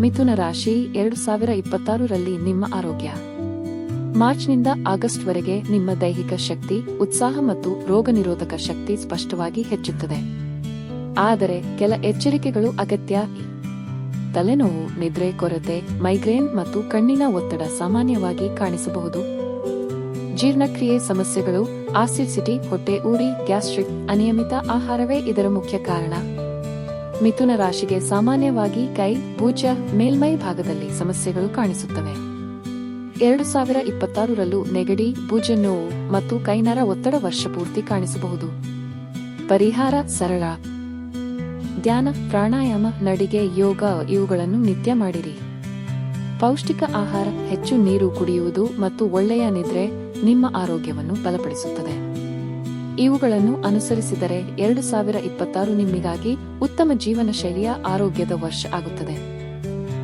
ಮಿಥುನ ರಾಶಿ ಎರಡು ಸಾವಿರ ಇಪ್ಪತ್ತಾರರಲ್ಲಿ ನಿಮ್ಮ ಆರೋಗ್ಯ. ಮಾರ್ಚ್ನಿಂದ ಆಗಸ್ಟ್ವರೆಗೆ ನಿಮ್ಮ ದೈಹಿಕ ಶಕ್ತಿ, ಉತ್ಸಾಹ ಮತ್ತು ರೋಗನಿರೋಧಕ ಶಕ್ತಿ ಸ್ಪಷ್ಟವಾಗಿ ಹೆಚ್ಚುತ್ತದೆ. ಆದರೆ ಕೆಲ ಎಚ್ಚರಿಕೆಗಳು ಅಗತ್ಯ. ತಲೆನೋವು, ನಿದ್ರೆ, ಕೊರತೆ, ಮೈಗ್ರೇನ್ ಮತ್ತು ಕಣ್ಣಿನ ಒತ್ತಡ ಸಾಮಾನ್ಯವಾಗಿ ಕಾಣಿಸಬಹುದು. ಜೀರ್ಣಕ್ರಿಯೆ ಸಮಸ್ಯೆಗಳು ಆಸಿಡಿಸಿಟಿ ಹೊಟ್ಟೆ ಉರಿ ಗ್ಯಾಸ್ಟ್ರಿಕ್ ಅನಿಯಮಿತ ಆಹಾರವೇ ಇದರ ಮುಖ್ಯ ಕಾರಣ. ಮಿಥುನ ರಾಶಿಗೆ ಸಾಮಾನ್ಯವಾಗಿ ಕೈ, ಭುಜ, ಮೇಲ್ಮೈ ಭಾಗದಲ್ಲಿ ಸಮಸ್ಯೆಗಳು ಕಾಣಿಸುತ್ತವೆ. ಎರಡು ಸಾವಿರ ಇಪ್ಪತ್ತಾರರಲ್ಲೂ ನೆಗಡಿ, ಭುಜ ನೋವು ಮತ್ತು ಕೈನರ ಒತ್ತಡ ವರ್ಷಪೂರ್ತಿ ಕಾಣಿಸಬಹುದು. ಪರಿಹಾರ ಸರಳ. ಧ್ಯಾನ, ಪ್ರಾಣಾಯಾಮ, ನಡಿಗೆ, ಯೋಗ ಇವುಗಳನ್ನು ನಿತ್ಯ ಮಾಡಿರಿ. ಪೌಷ್ಟಿಕ ಆಹಾರ, ಹೆಚ್ಚು ನೀರು ಕುಡಿಯುವುದು ಮತ್ತು ಒಳ್ಳೆಯ ನಿದ್ರೆ ನಿಮ್ಮ ಆರೋಗ್ಯವನ್ನು ಬಲಪಡಿಸುತ್ತದೆ. ಇವುಗಳನ್ನು ಅನುಸರಿಸಿದರೆ ಎರಡು ಸಾವಿರ ಇಪ್ಪತ್ತಾರು ನಿಮ್ಮಿಗಾಗಿ ಉತ್ತಮ ಜೀವನ ಶೈಲಿಯ ಆರೋಗ್ಯದ ವರ್ಷ ಆಗುತ್ತದೆ.